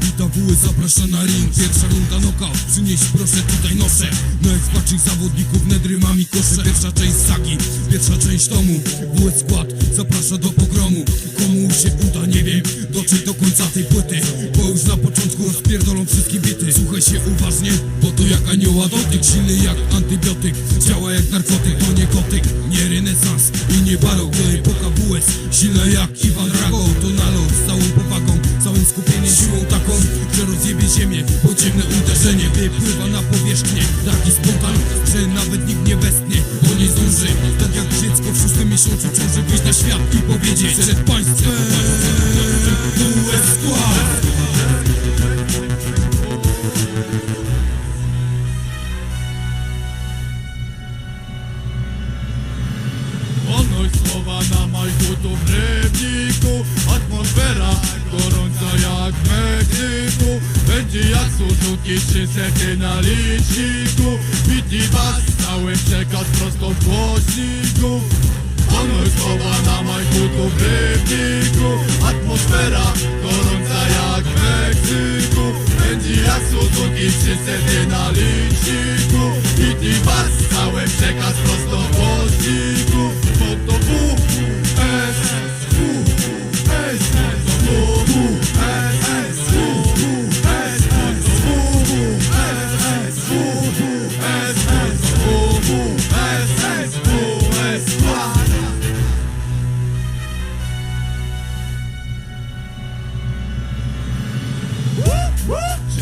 WS zaprasza na ring. Pierwsza runda knockout. Przynieś proszę tutaj noszę. Na ekspaczych zawodników nedrymami kosze. Pierwsza część sagi, pierwsza część tomu. WS skład zaprasza do pogromu. Komu się uda nie wiem. Dotrzeć do końca tej płyty Bo już na początku rozpierdolą wszystkie bity. Słuchaj się uważnie, bo to jak anioła dotyk. Silny jak antybiotyk, działa jak narkotyk To nie kotyk, nie Pociemne uderzenie wypływa na powierzchnię Taki spontan, że nawet nikt nie westnie Bo nie zdąży, tak jak dziecko w szóstym miesiącu Ciąży wyjść na świat i powiedzieć przed państwem Wolność słowa na majku tu Suzuki trzy sety na liczniku. Bity bas, cały przekaz prosto w głośniku. Wolność słowa na majku tu w rybniku Atmosfera gorąca jak w Meksyku. Będzie jak Suzuki trzy sety na liczniku. Bity bas, cały przekaz prosto w głośniku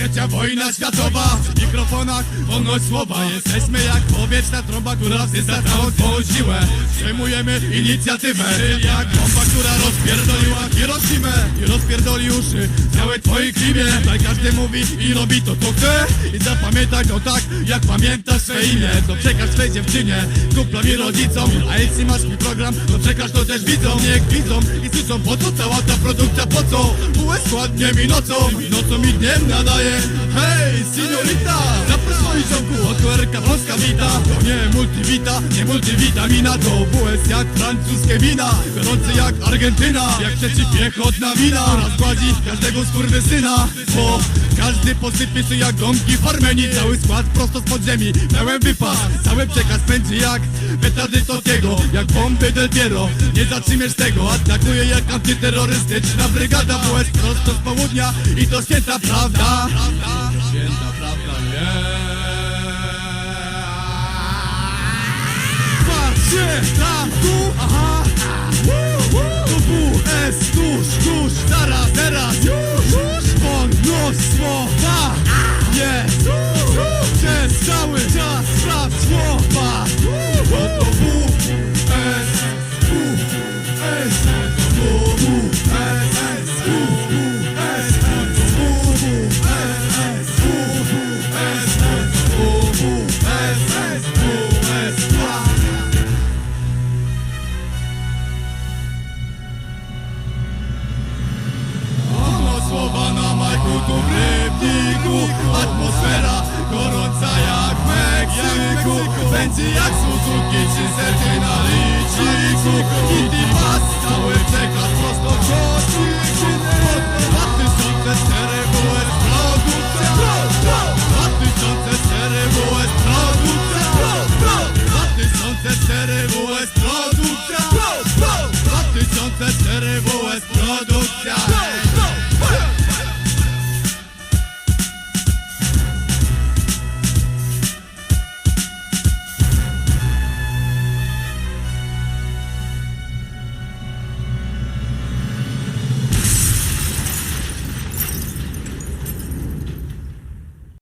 Trzecia wojna światowa. W mikrofonach wolność słowa. Jesteśmy jak powietrzna trąba, która wzywa całą swą siłę. Przejmujemy inicjatywę. Jak bomba, która rozpierdoliła Hiroshimę I rozpierdoli uszy całej twojej klimie Tutaj każdy mówi i robi to co chce. I zapamiętaj to tak, jak pamiętasz swe imię. To przekaż swej dziewczynie, kumplom i rodzicom. A jeśli masz swój program, to przekaż to też widzom Niech widzą i słyszą po co cała ta produkcja po co? Byłeś ładnie mi nocą, nocą i dniem nadaje Amen. Hej, signorita, zapraszam ziomku, oto Erka Polska wita. To nie multivita, nie multivitamina. To WS jak francuskie wina. Gorący jak Argentyna, jak przeciwpiechotna wina. Rozgładzi każdego skurwysyna. Bo każdy posypie się jak gąbki w Armenii. Cały skład prosto z podziemi, pełen wypas Cały przekaz pędzi jak petardy Tokiego. Jak bomby Del Piero, nie zatrzymiesz tego. Atakuje jak antyterrorystyczna brygada. WS prosto z południa i to święta prawda Święta prawda, yeah Patrzcie tam, tu, aha Tu WS, tuż, tuż, zaraz, Będzie jak Suzuki czy serce na liczniku Kitty pas, cały przekaz prosto w